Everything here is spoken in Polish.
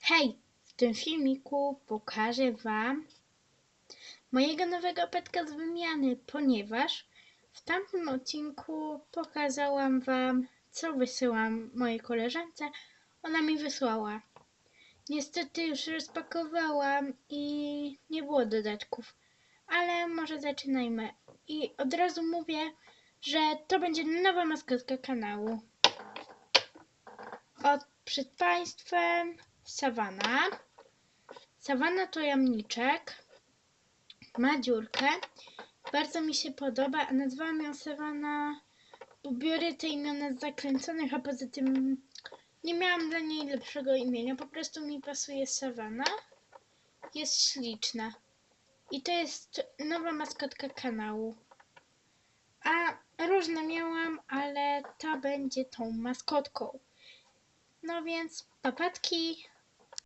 Hej, w tym filmiku pokażę Wam mojego nowego petka z wymiany, ponieważ w tamtym odcinku pokazałam Wam, co wysyłam mojej koleżance. Ona mi wysłała. Niestety już rozpakowałam i nie było dodatków, ale może zaczynajmy. I od razu mówię, że to będzie nowa maskotka kanału. Od, przed Państwem Sawana. Sawana to jamniczek. Ma dziurkę. Bardzo mi się podoba, a nazwałam ją Sawana, bo biorę te imiona z zakręconych, a poza tym nie miałam dla niej lepszego imienia. Po prostu mi pasuje Sawana. Jest śliczna. I to jest nowa maskotka kanału. A różne miałam, ale ta będzie tą maskotką. No więc papatki,